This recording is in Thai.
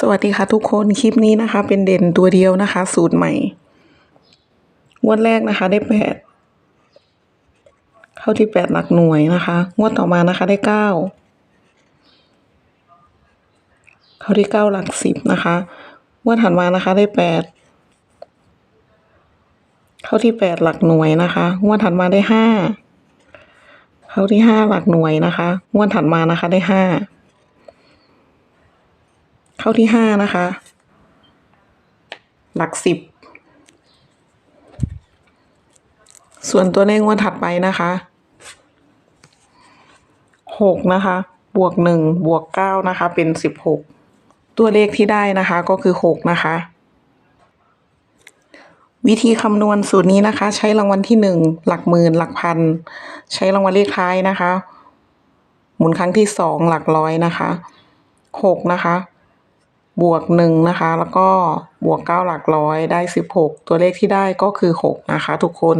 สวัสดีค่ะทุกคนคลิปนี้นะคะ เป็นเด่นตัวเดียวนะคะ สูตรใหม่ งวดแรกนะคะ ได้แปดเข้าที่แปดหลักหน่วยนะคะ งวดต่อมานะคะได้เก้าเข้าที่เก้าหลักสิบนะคะงวดถัดมานะคะได้แปดเข้าที่แปดหลักหน่วยนะคะงวดถัดมาได้ห้าเข้าที่ห้าหลักหน่วยนะคะงวดถัดมานะคะได้ห้า เข้าที่ห้านะคะ หลักสิบ ส่วนตัวเลขงวดถัดไปนะคะหกนะคะ บวกหนึ่งบวกเก้านะคะ เป็นสิบหกตัวเลขที่ได้นะคะก็คือหกนะคะ วิธีคำนวณสูตรนี้นะคะ ใช้รางวัลที่หนึ่งหลักหมื่นหลักพัน ใช้รางวัลเลขท้ายนะคะ หมุนครั้งที่สองหลักร้อยนะคะหกนะคะ บวกหนึ่งนะคะ แล้วก็บวกเก้าหลักร้อยได้สิบหกตัวเลขที่ได้ก็คือหกนะคะทุกคน